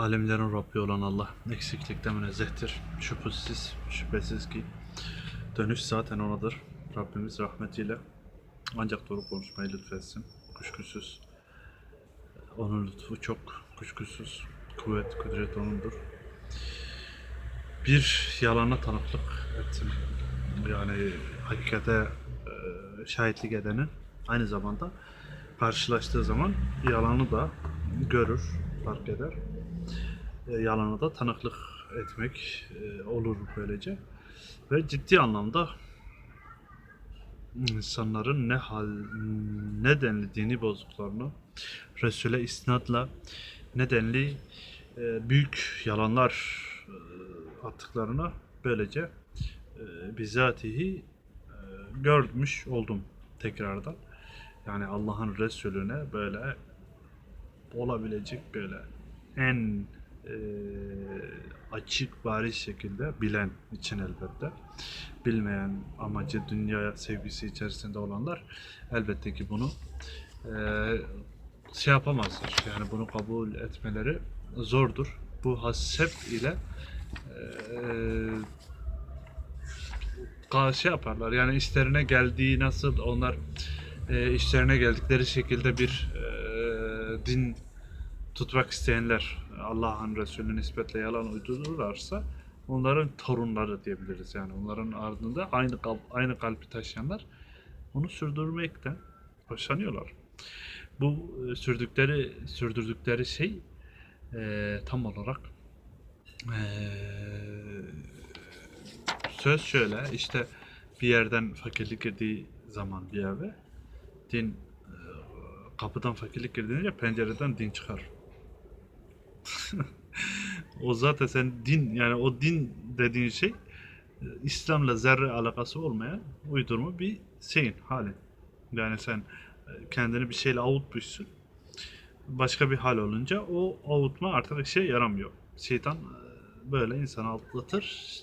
Alemlerin Rabbi olan Allah eksiklikten münezzehtir. Şüphesiz, şüphesiz ki dönüş zaten onadır. Rabbimiz rahmetiyle ancak doğru konuşmayı lütfetsin. Kuşkusuz onun lütfu çok kuşkusuz. Kuvvet, kudret onundur. Bir yalana tanıklık ettim. Yani hakikate e, şahitlik edenin aynı zamanda karşılaştığı zaman yalanı da görür, fark eder. E, yalanı da tanıklık etmek e, olur böylece. Ve ciddi anlamda insanların ne hal ne denli dini bozduklarını Resul'e isnatla nedenli e, büyük yalanlar attıklarına böylece bizatihi görmüş oldum tekrardan. Yani Allah'ın Resulüne böyle olabilecek böyle en e, açık bariz şekilde bilen için elbette bilmeyen amacı dünya sevgisi içerisinde olanlar elbette ki bunu e, şey yapamazlar. Yani bunu kabul etmeleri zordur. Bu hasep ile e, ka- şey yaparlar. Yani işlerine geldiği nasıl onlar e, işlerine geldikleri şekilde bir e, din tutmak isteyenler Allah'ın Resulü nispetle yalan uydururlarsa onların torunları diyebiliriz yani onların ardında aynı kalp, aynı kalbi taşıyanlar onu sürdürmekten hoşlanıyorlar. Bu e, sürdükleri sürdürdükleri şey e, tam olarak e, söz şöyle işte bir yerden fakirlik girdiği zaman bir eve din e, kapıdan fakirlik girdiğince pencereden din çıkar. o zaten sen din yani o din dediğin şey İslam'la zerre alakası olmayan uydurma bir şeyin hali. Yani sen e, kendini bir şeyle avutmuşsun. Başka bir hal olunca o avutma artık işe yaramıyor. Şeytan e, böyle insanı aldatır.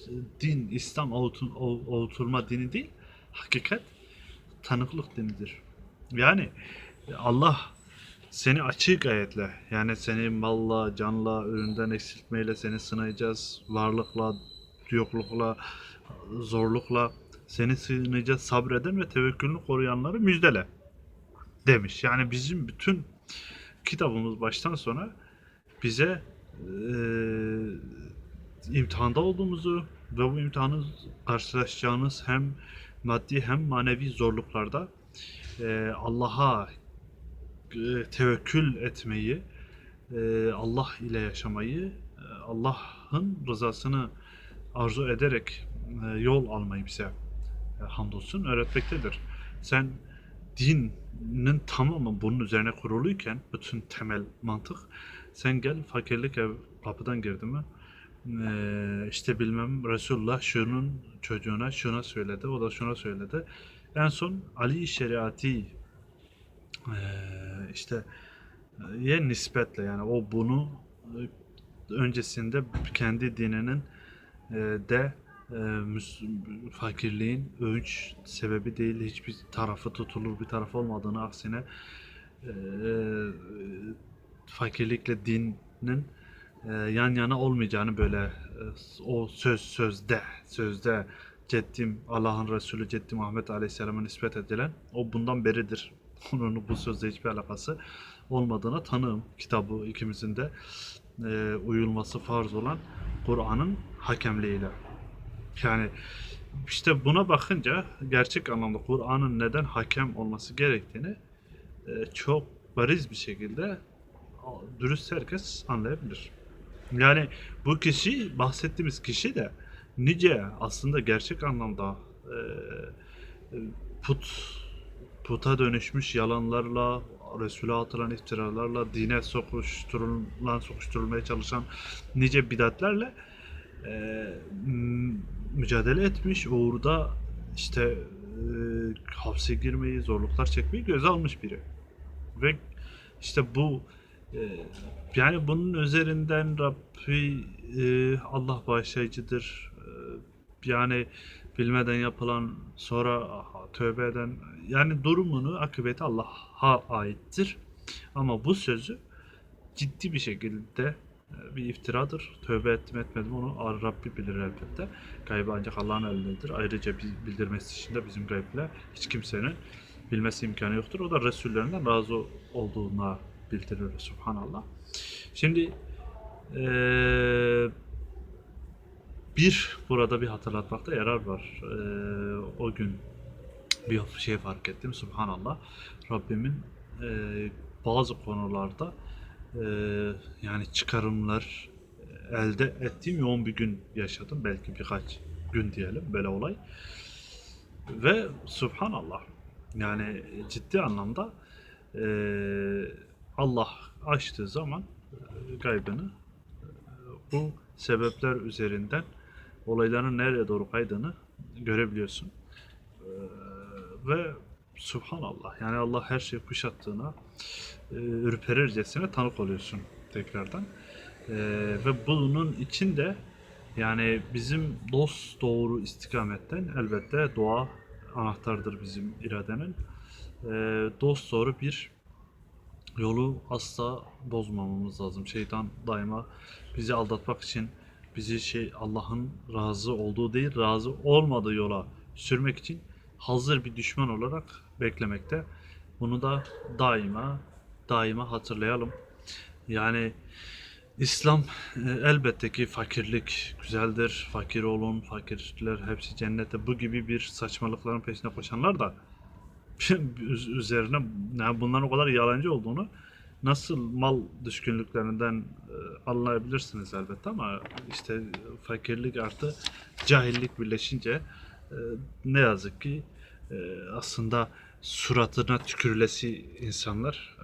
Din, İslam avutun, av- avutulma dini değil, hakikat tanıklık dinidir. Yani Allah seni açık ayetle yani seni malla, canla, üründen eksiltmeyle seni sınayacağız. Varlıkla, yoklukla, zorlukla seni sınayacağız. Sabreden ve tevekkülünü koruyanları müjdele demiş. Yani bizim bütün kitabımız baştan sona bize eee imtihanda olduğumuzu ve bu imtihanı karşılaşacağınız hem maddi hem manevi zorluklarda eee, Allah'a e, tevekkül etmeyi, e, Allah ile yaşamayı, e, Allah'ın rızasını arzu ederek e, yol almayı bize e, hamdolsun öğretmektedir. Sen dinin tamamı bunun üzerine kuruluyken bütün temel mantık sen gel fakirlik ev kapıdan girdi mi e, işte bilmem Resulullah şunun çocuğuna şuna söyledi o da şuna söyledi en son Ali şeriati e, işte e, ye nispetle yani o bunu e, öncesinde kendi dininin e, de fakirliğin övünç sebebi değil hiçbir tarafı tutulur bir taraf olmadığını aksine fakirlikle dinin yan yana olmayacağını böyle o söz sözde sözde Ceddim Allah'ın Resulü Ceddi Muhammed Aleyhisselam'a nispet edilen o bundan beridir. Onun bu sözle hiçbir alakası olmadığına tanığım. Kitabı ikimizin de e, uyulması farz olan Kur'an'ın hakemliğiyle. Yani işte buna bakınca gerçek anlamda Kur'an'ın neden hakem olması gerektiğini e, çok bariz bir şekilde dürüst herkes anlayabilir. Yani bu kişi bahsettiğimiz kişi de nice aslında gerçek anlamda e, e, put puta dönüşmüş yalanlarla Resul'e atılan iftiralarla dine sokuşturulan sokuşturulmaya çalışan nice bidatlerle e, mücadele etmiş uğurda işte e, hapse girmeyi zorluklar çekmeyi göze almış biri ve işte bu e, yani bunun üzerinden Rabbi e, Allah bağışlayıcıdır. E, yani bilmeden yapılan sonra aha, tövbe eden yani durumunu akıbeti Allah'a aittir. Ama bu sözü ciddi bir şekilde e, bir iftiradır. Tövbe ettim etmedim onu Rabbi bilir elbette. Gaybı ancak Allah'ın elindedir. Ayrıca bi- bildirmesi dışında bizim gayble hiç kimsenin bilmesi imkanı yoktur. O da Resullerinden razı olduğuna bildirir Subhanallah. Şimdi eee, bir burada bir hatırlatmakta yarar var. Eee, o gün bir şey fark ettim. Subhanallah. Rabbimin eee, bazı konularda eee, yani çıkarımlar elde ettiğim yoğun bir gün yaşadım. Belki birkaç gün diyelim böyle olay. Ve Subhanallah. Yani ciddi anlamda eee, Allah açtığı zaman e, gaybını e, bu sebepler üzerinden olayların nereye doğru kaydığını görebiliyorsun. Eee, ve Subhanallah yani Allah her şeyi kuşattığına e, ürperircesine tanık oluyorsun tekrardan. Eee, ve bunun içinde yani bizim dost doğru istikametten elbette dua anahtardır bizim iradenin. Eee dost doğru bir yolu asla bozmamamız lazım. Şeytan daima bizi aldatmak için bizi şey Allah'ın razı olduğu değil, razı olmadığı yola sürmek için hazır bir düşman olarak beklemekte. Bunu da daima daima hatırlayalım. Yani İslam e, elbette ki fakirlik güzeldir. Fakir olun, fakirler hepsi cennette. Bu gibi bir saçmalıkların peşine koşanlar da üz- üzerine yani bunların o kadar yalancı olduğunu nasıl mal düşkünlüklerinden e, anlayabilirsiniz elbette ama işte fakirlik artı cahillik birleşince e, ne yazık ki e, aslında suratına tükürülesi insanlar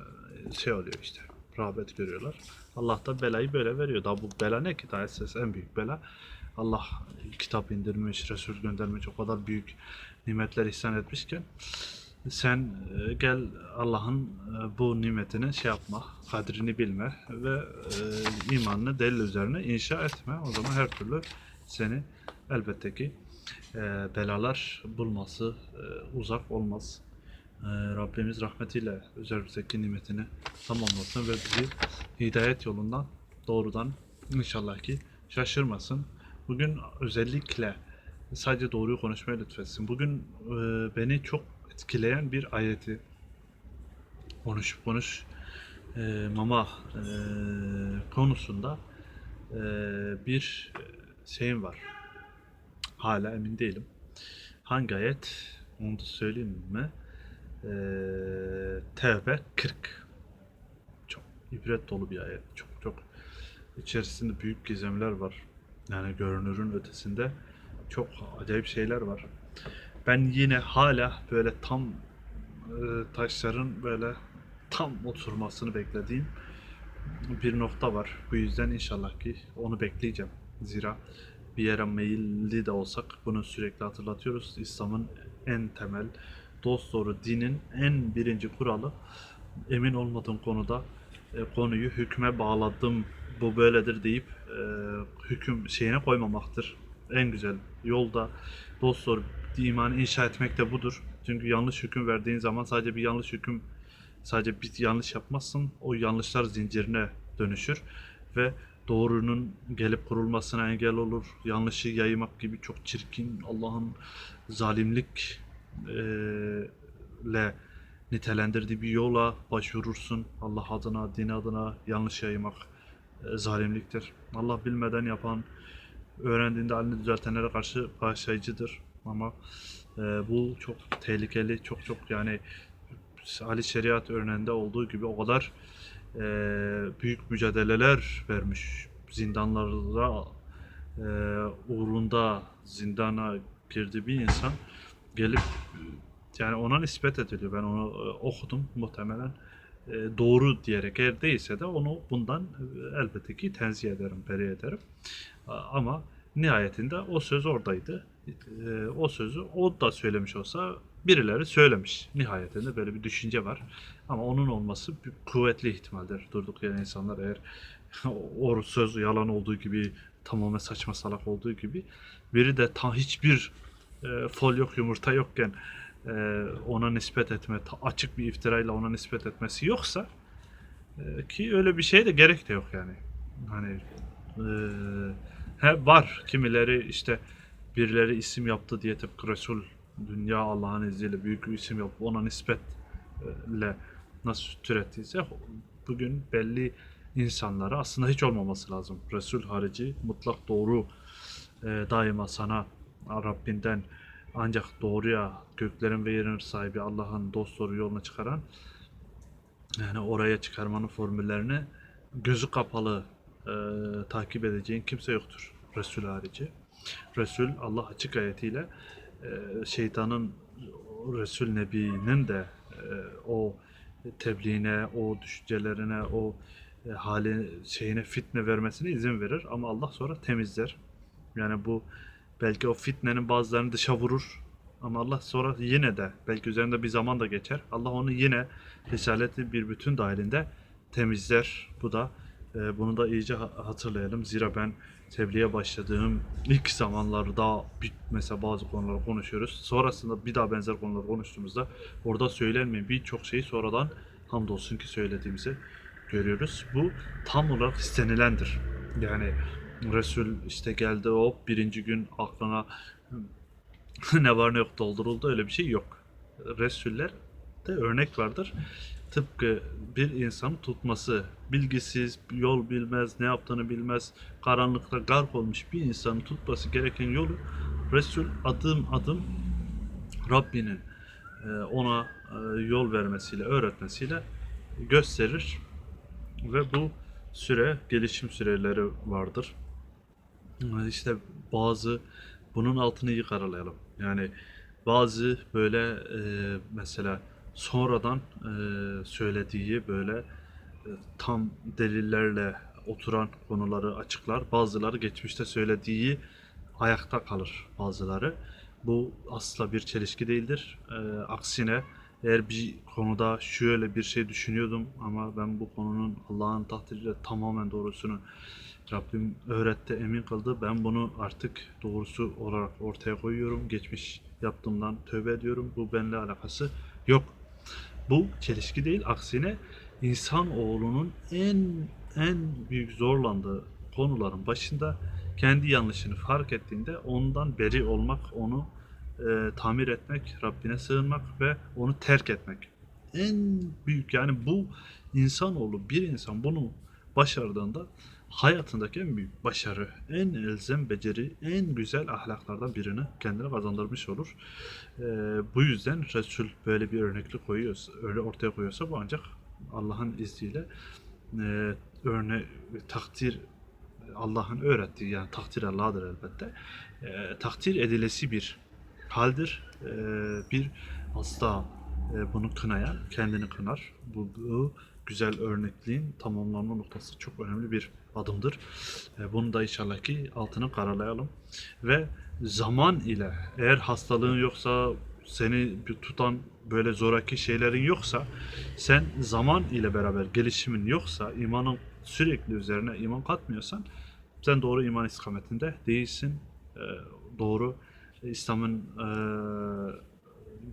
e, şey oluyor işte rağbet görüyorlar. Allah da belayı böyle veriyor. Daha bu bela ne ki? Daha esas en büyük bela. Allah kitap indirmiş, Resul göndermiş, o kadar büyük nimetler ihsan etmişken sen e, gel Allah'ın e, bu nimetini şey yapma, kadrini bilme ve e, imanını delil üzerine inşa etme. O zaman her türlü seni elbette ki belalar bulması uzak olmaz. Rabbimiz rahmetiyle üzerimizdeki nimetini tamamlasın ve bizi hidayet yolundan doğrudan inşallah ki şaşırmasın. Bugün özellikle sadece doğruyu konuşmaya lütfetsin. Bugün beni çok etkileyen bir ayeti konuşup konuş e, mama e, konusunda e, bir şeyim var. Hala emin değilim. Hangi ayet? Onu da söyleyeyim mi? E, Tevbe 40. Çok ibret dolu bir ayet. Çok çok içerisinde büyük gizemler var. Yani görünürün ötesinde çok acayip şeyler var. Ben yine hala böyle tam e, taşların böyle tam oturmasını beklediğim bir nokta var. Bu yüzden inşallah ki onu bekleyeceğim. Zira bir yere meyilli de olsak bunu sürekli hatırlatıyoruz. İslam'ın en temel dost doğru dinin en birinci kuralı emin olmadığım konuda e, konuyu hükme bağladım bu böyledir deyip e, hüküm şeyine koymamaktır. En güzel yolda dost doğru imanı inşa etmek de budur. Çünkü yanlış hüküm verdiğin zaman sadece bir yanlış hüküm sadece bir yanlış yapmazsın. O yanlışlar zincirine dönüşür ve doğrunun gelip kurulmasına engel olur. Yanlışı yaymak gibi çok çirkin Allah'ın zalimlik eee, le nitelendirdiği bir yola başvurursun. Allah adına, din adına yanlış yaymak e, zalimliktir. Allah bilmeden yapan, öğrendiğinde halini düzeltenlere karşı bağışlayıcıdır. Ama e, bu çok tehlikeli, çok çok yani Ali Şeriat örneğinde olduğu gibi o kadar e, büyük mücadeleler vermiş zindanlara e, uğrunda zindana girdi bir insan gelip yani ona nispet ediliyor. Ben onu e, okudum muhtemelen e, doğru diyerek eğer değilse de onu bundan e, elbette ki tenzih ederim, beri ederim. A- Ama nihayetinde o söz oradaydı. E, o sözü o da söylemiş olsa birileri söylemiş. Nihayetinde böyle bir düşünce var. Ama onun olması bir kuvvetli ihtimaldir. Durduk yere insanlar eğer o söz yalan olduğu gibi tamamen saçma salak olduğu gibi biri de ta hiçbir e, fol yok yumurta yokken e, ona nispet etme ta- açık bir iftirayla ona nispet etmesi yoksa e, ki öyle bir şeye de gerek de yok yani. Hani eee he var kimileri işte birileri isim yaptı diye tıpkı Resul dünya Allah'ın izniyle büyük bir isim yapıp ona nispetle nasıl türettiyse bugün belli insanlara aslında hiç olmaması lazım. Resul harici mutlak doğru e, daima sana Rabbinden ancak doğruya göklerin ve yerin sahibi Allah'ın dost doğru yoluna çıkaran yani oraya çıkarmanın formüllerini gözü kapalı e, takip edeceğin kimse yoktur. Resul harici. Resul Allah açık ayetiyle e, şeytanın Resul Nebi'nin de e, o tebliğine, o düşüncelerine, o e, hali şeyine fitne vermesine izin verir ama Allah sonra temizler. Yani bu belki o fitnenin bazılarını dışa vurur ama Allah sonra yine de belki üzerinde bir zaman da geçer. Allah onu yine risaleti bir bütün dahilinde temizler. Bu da bunu da iyice ha- hatırlayalım. Zira ben tebliğe başladığım ilk zamanlarda mesela bazı konuları konuşuyoruz. Sonrasında bir daha benzer konuları konuştuğumuzda orada söylenmeyen birçok şeyi sonradan hamdolsun ki söylediğimizi görüyoruz. Bu tam olarak istenilendir. Yani Resul işte geldi hop birinci gün aklına ne var ne yok dolduruldu öyle bir şey yok. Resuller de örnek vardır. Tıpkı bir insan tutması, bilgisiz, yol bilmez, ne yaptığını bilmez, karanlıkta gark olmuş bir insanın tutması gereken yolu Resul adım adım Rabbinin e, ona e, yol vermesiyle, öğretmesiyle gösterir ve bu süre gelişim süreleri vardır. İşte bazı bunun altını iyi. Yani bazı böyle e, mesela sonradan e, söylediği böyle e, tam delillerle oturan konuları açıklar. Bazıları geçmişte söylediği ayakta kalır bazıları. Bu asla bir çelişki değildir. E, aksine eğer bir konuda şöyle bir şey düşünüyordum ama ben bu konunun Allah'ın takdiriyle tamamen doğrusunu Rabbim öğretti, emin kıldı. Ben bunu artık doğrusu olarak ortaya koyuyorum. Geçmiş yaptığımdan tövbe ediyorum. Bu benimle alakası yok. Bu çelişki değil. Aksine insan oğlunun en en büyük zorlandığı konuların başında kendi yanlışını fark ettiğinde ondan beri olmak, onu e, tamir etmek, Rabbine sığınmak ve onu terk etmek. En büyük yani bu insanoğlu bir insan bunu başardığında hayatındaki en büyük başarı, en elzem beceri, en güzel ahlaklardan birini kendine kazandırmış olur. Ee, bu yüzden Resul böyle bir örneklik koyuyorsa, öyle ortaya koyuyorsa bu ancak Allah'ın izniyle e, örne takdir Allah'ın öğrettiği yani takdir Allah'dır elbette. E, takdir edilesi bir haldir. E, bir asla e, bunu kınayan kendini kınar. Bu, bu güzel örnekliğin tamamlanma noktası çok önemli bir adımdır. E, bunu da inşallah ki altını karalayalım. Ve zaman ile eğer hastalığın yoksa seni tutan böyle zoraki şeylerin yoksa sen zaman ile beraber gelişimin yoksa imanın sürekli üzerine iman katmıyorsan sen doğru iman istikametinde değilsin. E, doğru İslam'ın e,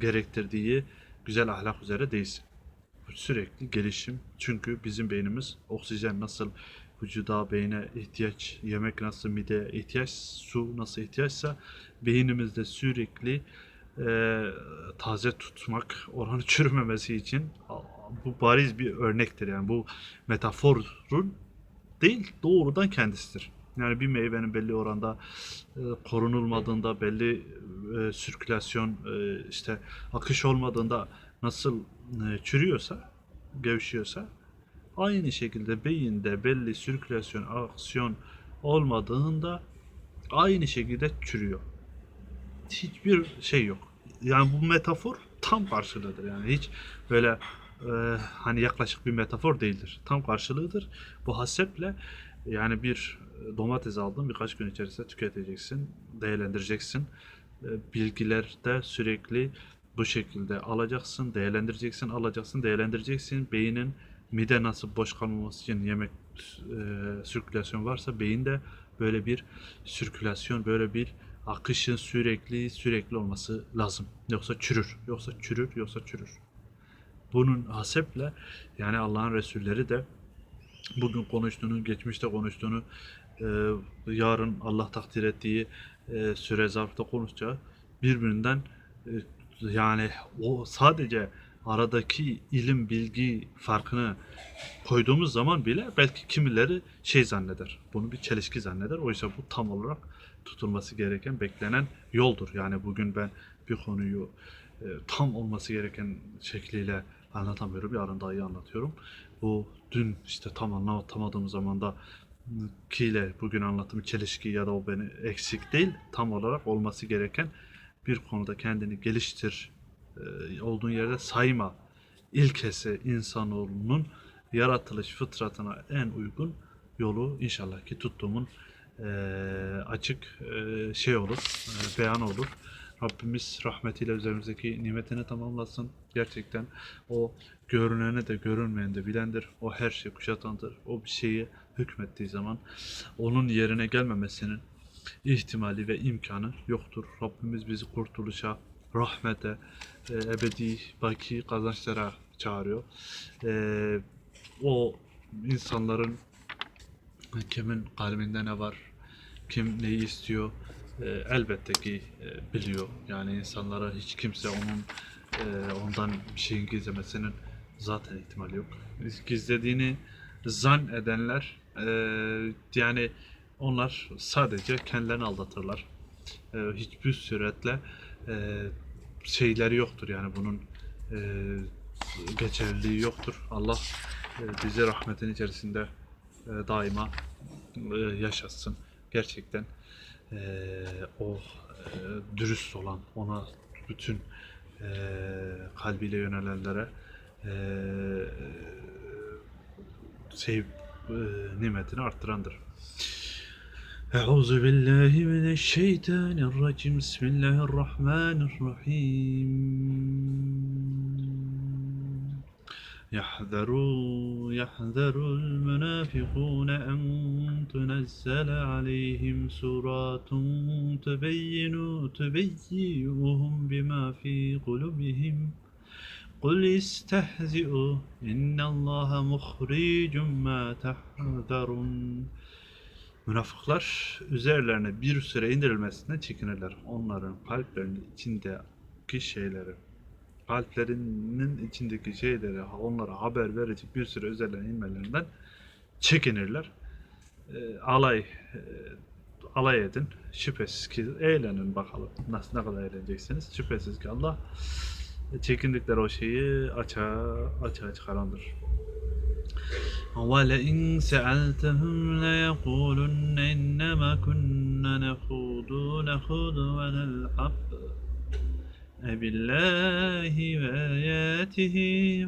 gerektirdiği güzel ahlak üzere değilsin. Sürekli gelişim. Çünkü bizim beynimiz oksijen nasıl vücuda, beyne ihtiyaç, yemek nasıl mideye ihtiyaç, su nasıl ihtiyaçsa beynimizde sürekli e, taze tutmak, oranı çürümemesi için bu bariz bir örnektir. Yani bu metaforun değil, doğrudan kendisidir. Yani bir meyvenin belli oranda e, korunulmadığında, belli e, sirkülasyon, e, işte akış olmadığında nasıl e, çürüyorsa, gevşiyorsa aynı şekilde beyinde belli sirkülasyon, aksiyon olmadığında aynı şekilde çürüyor. Hiçbir şey yok. Yani bu metafor tam karşılığıdır. Yani hiç böyle e, hani yaklaşık bir metafor değildir. Tam karşılığıdır. Bu haseple yani bir domates aldın birkaç gün içerisinde tüketeceksin, değerlendireceksin. E, Bilgiler de sürekli bu şekilde alacaksın, değerlendireceksin, alacaksın, değerlendireceksin. Beynin mide nasıl boş kalmaması için yemek e, sirkülasyon varsa beyinde böyle bir sirkülasyon, böyle bir akışın sürekli sürekli olması lazım. Yoksa çürür, yoksa çürür, yoksa çürür. Bunun haseple yani Allah'ın Resulleri de bugün konuştuğunu, geçmişte konuştuğunu, e, yarın Allah takdir ettiği e, süre zarfta konuşacağı birbirinden e, yani o sadece aradaki ilim bilgi farkını koyduğumuz zaman bile belki kimileri şey zanneder. Bunu bir çelişki zanneder. Oysa bu tam olarak tutulması gereken, beklenen yoldur. Yani bugün ben bir konuyu e, tam olması gereken şekliyle anlatamıyorum. Yarın daha iyi anlatıyorum. Bu dün işte tam anlatamadığım zaman da kiyle bugün anlattığım çelişki ya da o beni eksik değil. Tam olarak olması gereken bir konuda kendini geliştir, e, olduğun yerde sayma ilkesi insanoğlunun yaratılış fıtratına en uygun yolu inşallah ki tuttuğumun e, açık e, şey olur, beyan olur. Rabbimiz rahmetiyle üzerimizdeki nimetini tamamlasın. Gerçekten o görüneni de görünmeyeni de bilendir. O her şeyi kuşatandır. O bir şeyi hükmettiği zaman onun yerine gelmemesinin ihtimali ve imkanı yoktur. Rabbimiz bizi kurtuluşa, rahmete, e, ebedi baki kazançlara çağırıyor. E, o insanların kimin kalbinde ne var, kim neyi istiyor e, elbette ki e, biliyor. Yani insanlara hiç kimse onun e, ondan bir şeyin gizlemesinin zaten ihtimali yok. Gizlediğini zan edenler e, yani onlar sadece kendilerini aldatırlar. E, hiçbir süretle e, şeyleri yoktur yani bunun e, geçerliliği yoktur. Allah e, bizi rahmetin içerisinde e, daima e, yaşatsın. Gerçekten e, o e, dürüst olan, ona bütün e, kalbiyle yönelenlere e, şey e, nimetini arttırandır. Euzu billahi mineşşeytanirracim. Bismillahirrahmanirrahim. يحذروا يحذر المنافقون أن تنزل عليهم سورات تبين تبيئهم بما في قلوبهم قل استهزئوا إن الله مخرج ما تحذرون Münafıklar üzerlerine bir süre indirilmesine çekinirler. Onların kalplerinin içindeki şeyleri, kalplerinin içindeki şeyleri onlara haber verecek bir süre üzerlerine inmelerinden çekinirler. E, alay e, alay edin. Şüphesiz ki eğlenin bakalım. Nasıl ne kadar eğleneceksiniz. Şüphesiz ki Allah çekindikleri o şeyi açığa açığa çıkarandır. وَلَئِنْ سَأَلْتَهُمْ لَيَقُولُنَّ إِنَّمَا كُنَّا نَخُوضُ نَخُوضُ وَنَلْعَبُ أَبِاللَّهِ وَآيَاتِهِ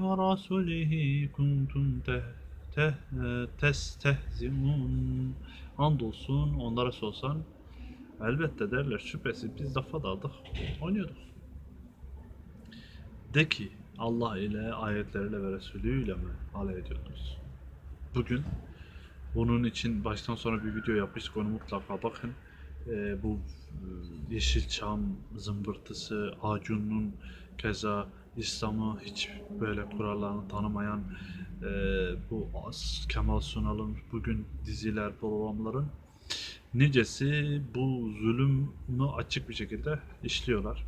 وَرَسُولِهِ كُنْتُمْ te- te- testehzimun Andolsun onlara sorsan elbette derler şüphesiz biz lafa daldık oynuyorduk. De ki Allah ile ayetleriyle ve Resulüyle mi alay ediyordunuz? Bugün bunun için baştan sona bir video yapmıştık onu mutlaka bakın. Ee, bu e, Yeşilçam zımbırtısı, Acun'un keza İslam'ı hiç böyle kurallarını tanımayan e, bu Kemal Sunal'ın bugün diziler, programların nicesi bu zulümü açık bir şekilde işliyorlar.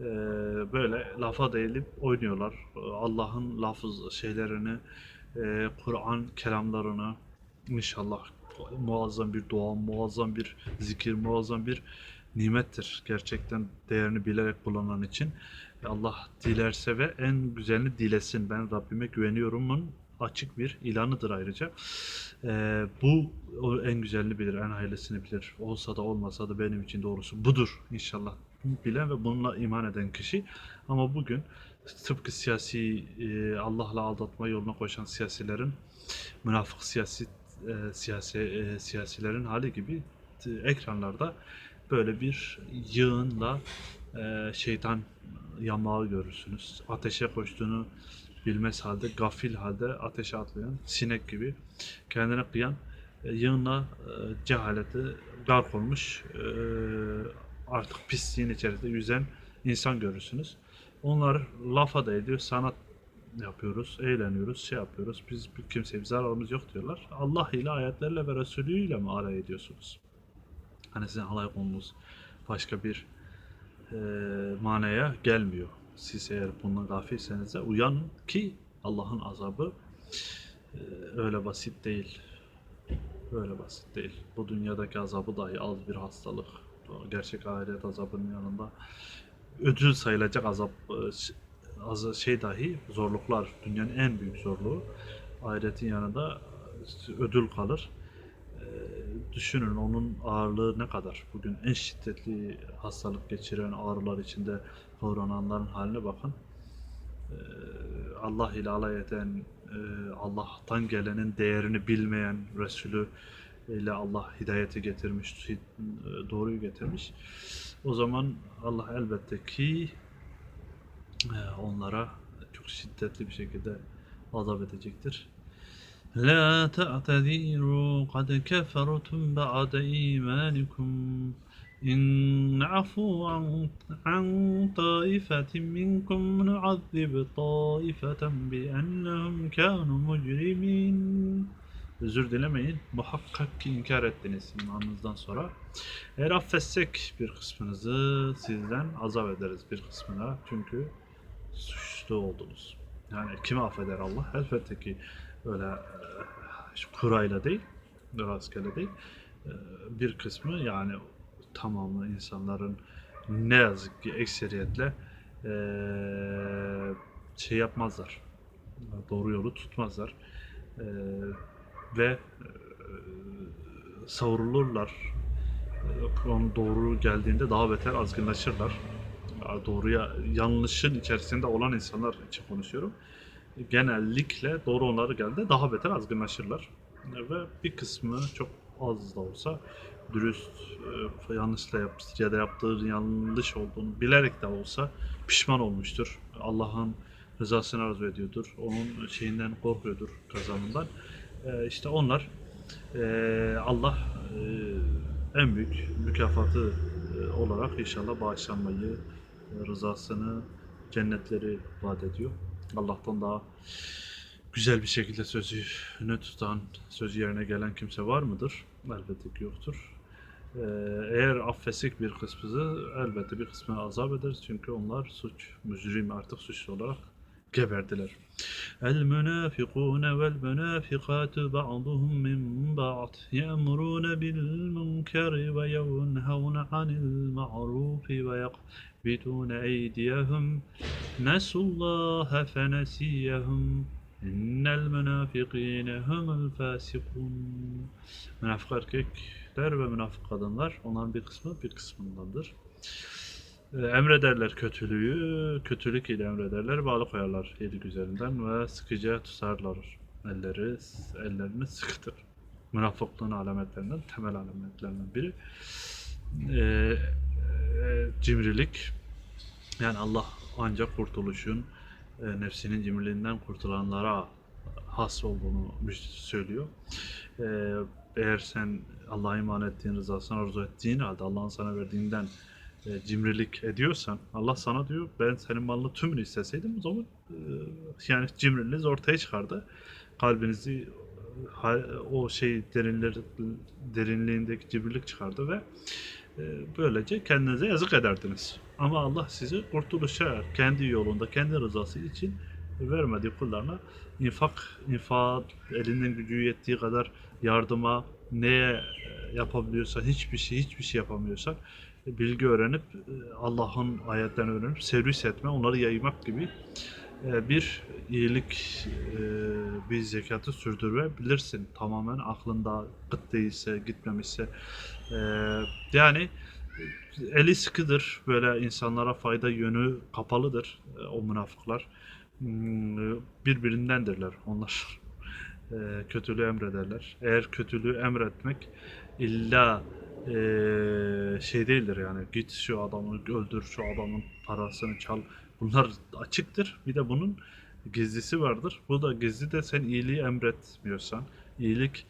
Ee, böyle lafa değilip oynuyorlar. Allah'ın lafız şeylerini, e, Kur'an kelamlarını inşallah muazzam bir dua, muazzam bir zikir, muazzam bir nimettir. Gerçekten değerini bilerek kullanan için. Allah dilerse ve en güzelini dilesin. Ben Rabbime güveniyorumun açık bir ilanıdır ayrıca. Ee, bu o en güzelini bilir, en hayırlısını bilir. Olsa da olmasa da benim için doğrusu budur inşallah bilen ve bununla iman eden kişi. Ama bugün tıpkı siyasi e, Allah'la aldatma yoluna koşan siyasilerin münafık siyasi e, siyasi e, siyasilerin hali gibi e, ekranlarda böyle bir yığınla e, şeytan yamağı görürsünüz. Ateşe koştuğunu bilmez halde, gafil halde ateşe atlayan sinek gibi kendine kıyan e, yığınla e, cehaleti gark olmuş e, artık pisliğin içerisinde yüzen insan görürsünüz. Onlar lafa da ediyor, sana yapıyoruz, eğleniyoruz, şey yapıyoruz. Biz bir kimseye bir zararımız yok diyorlar. Allah ile ayetlerle ve Resulüyle mi alay ediyorsunuz? Hani sizin alay konunuz başka bir e, manaya gelmiyor. Siz eğer bundan gafilseniz de uyanın ki Allah'ın azabı e, öyle basit değil. Öyle basit değil. Bu dünyadaki azabı dahi az bir hastalık. Gerçek ahiret azabının yanında ödül sayılacak azap az şey dahi zorluklar dünyanın en büyük zorluğu ahiretin yanında ödül kalır. E, düşünün onun ağırlığı ne kadar. Bugün en şiddetli hastalık geçiren ağrılar içinde kavrananların haline bakın. E, Allah ile alay eden, e, Allah'tan gelenin değerini bilmeyen Resulü ile Allah hidayeti getirmiş, e, doğruyu getirmiş. O zaman Allah elbette ki e, onlara çok şiddetli bir şekilde azap edecektir. La ta'tadiru kad kefertum ba'de imanikum afu an, an taifetin minkum nu'azzib taifeten bi ennehum kanu mujrimin Özür dilemeyin. Muhakkak ki inkar ettiniz imanınızdan sonra. Eğer affetsek bir kısmınızı sizden azap ederiz bir kısmına. Çünkü suçlu oldunuz. Yani kimi affeder Allah? Elbette ki öyle e, kurayla değil, rastgele değil. E, Bir kısmı yani tamamı insanların ne yazık ki ekseriyetle e, şey yapmazlar. Doğru yolu tutmazlar. E, ve e, savrulurlar. E, Onun doğru geldiğinde daha beter azgınlaşırlar. Ya Doğruya yanlışın içerisinde olan insanlar için konuşuyorum. Genellikle doğru onları geldi daha beter azgınlaşırlar. Ve bir kısmı çok az da olsa dürüst e, yanlışla yap ya da yaptığı yanlış olduğunu bilerek de olsa pişman olmuştur. Allah'ın rızasını arzu ediyordur. Onun şeyinden korkuyordur kazanından. Ee, işte onlar ee, Allah ee, en büyük mükafatı olarak inşallah bağışlanmayı, e, rızasını, cennetleri vaat ediyor. Allah'tan daha güzel bir şekilde sözünü tutan, sözü yerine gelen kimse var mıdır? Elbette ki yoktur. Eğer affetsek bir kısmını elbette bir kısmını azap ederiz çünkü onlar suç, mücrim artık suçlu olarak geberdiler. El münafikune vel münafikatu ba'duhum min ba'd yemrune bil munkeri ve yenhevne anil ma'rufi ve yakbitune eydiyehum nesullaha fenesiyehum innel münafikine humul fasikun münafık erkekler ve münafık kadınlar onların bir kısmı bir kısmındandır. Ee, Emrederler kötülüğü, kötülük ile emrederler, bağlı koyarlar yedi üzerinden ve sıkıca tutarlar elleri, ellerini sıkıdır. Münafıklığın alametlerinden, temel alametlerinden biri. Ee, e, cimrilik, yani Allah ancak kurtuluşun, e, nefsinin cimriliğinden kurtulanlara has olduğunu söylüyor. Ee, eğer sen Allah'a iman ettiğin, rızasını arzu ettiğin halde Allah'ın sana verdiğinden e, cimrilik ediyorsan Allah sana diyor ben senin malını tümünü isteseydim o zaman e, yani cimriliğiniz ortaya çıkardı. Kalbinizi e, o şey derinler, derinliğindeki cimrilik çıkardı ve e, böylece kendinize yazık ederdiniz. Ama Allah sizi kurtuluşa kendi yolunda, kendi rızası için vermediği kullarına infak, infak elinden gücü yettiği kadar yardıma neye e, yapabiliyorsa hiçbir şey hiçbir şey yapamıyorsa bilgi öğrenip e, Allah'ın ayetlerini öğrenip servis etme, onları yaymak gibi e, bir iyilik, e, bir zekatı sürdürebilirsin. Tamamen aklında gıt değilse, gitmemişse. Yani eli sıkıdır. Böyle insanlara fayda yönü kapalıdır o münafıklar. Hmm, Birbirindendirler onlar. Kötülüğü emrederler. Eğer kötülüğü emretmek illa şey değildir yani git şu adamı öldür şu adamın parasını çal. Bunlar açıktır. Bir de bunun gizlisi vardır. Bu da gizli de sen iyiliği emretmiyorsan iyilik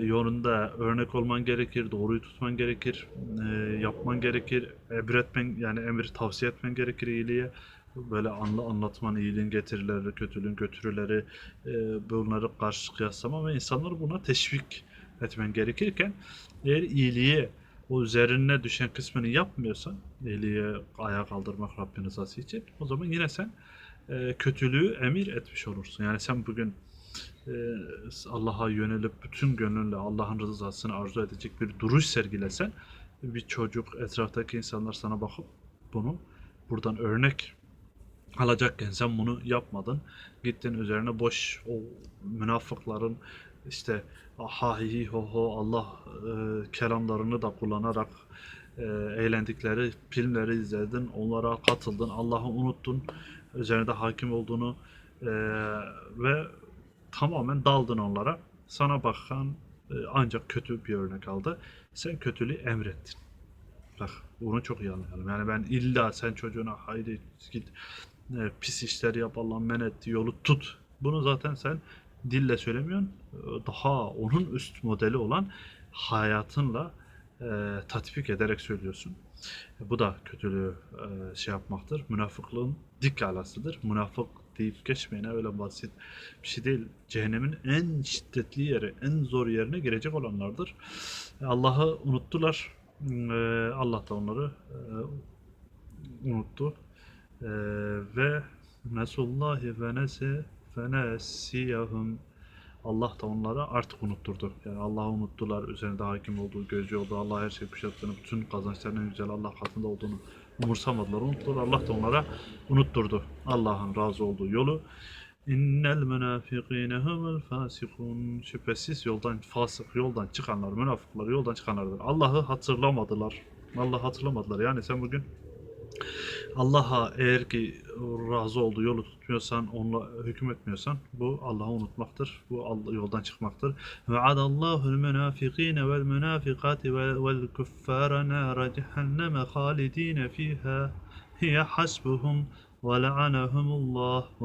yolunda örnek olman gerekir doğruyu tutman gerekir yapman gerekir emretmen yani emir tavsiye etmen gerekir iyiliğe. Böyle anla anlatman iyiliğin getirileri, kötülüğün götürüleri bunları karşı kıyaslama ve insanları buna teşvik etmen gerekirken eğer iyiliğe o üzerine düşen kısmını yapmıyorsan iyiliğe ayağa kaldırmak Rabbin rızası için o zaman yine sen e, kötülüğü emir etmiş olursun. Yani sen bugün e, Allah'a yönelip bütün gönlünle Allah'ın rızasını arzu edecek bir duruş sergilesen bir çocuk etraftaki insanlar sana bakıp bunu buradan örnek alacakken sen bunu yapmadın. Gittin üzerine boş o münafıkların işte ha hi ho ho Allah e, kelamlarını da kullanarak e, eğlendikleri filmleri izledin, onlara katıldın, Allah'ı unuttun, üzerinde hakim olduğunu e, ve tamamen daldın onlara. Sana bakan e, ancak kötü bir örnek aldı. Sen kötülüğü emrettin. Bak bunu çok iyi anlayalım. Yani ben illa sen çocuğuna haydi git e, pis işler yap Allah men etti yolu tut. Bunu zaten sen dille söylemiyorsun. E, Daha onun üst modeli olan hayatınla e, tatbik ederek söylüyorsun. E, bu da kötülüğü e, şey yapmaktır. Münafıklığın dik alasıdır. Münafık deyip geçmeyin öyle basit bir şey değil. Cehennemin en şiddetli yeri, en zor yerine girecek olanlardır. E, Allah'ı unuttular. E, Allah da onları e, unuttu. E, ve Nesullahi ve nese fenesiyahum Allah da onları artık unutturdu. Yani Allah'ı unuttular. Üzerinde hakim olduğu, gözcü olduğu, Allah her şeyi kuşattığını, bütün kazançların en güzel Allah katında olduğunu umursamadılar, unuttular. Allah da onlara unutturdu. Allah'ın razı olduğu yolu. İnnel münafikine humul fasikun. Şüphesiz yoldan fasık, yoldan çıkanlar, münafıklar yoldan çıkanlardır. Allah'ı hatırlamadılar. Allah'ı hatırlamadılar. Yani sen bugün Allah'a eğer ki razı olduğu yolu tutmuyorsan, onunla hüküm etmiyorsan bu Allah'ı unutmaktır. Bu Allah, yoldan çıkmaktır. Ve adallahu münafikine vel münafikati vel kuffara nara cehenneme halidine fiha hiye hasbuhum ve la'anahumullah ve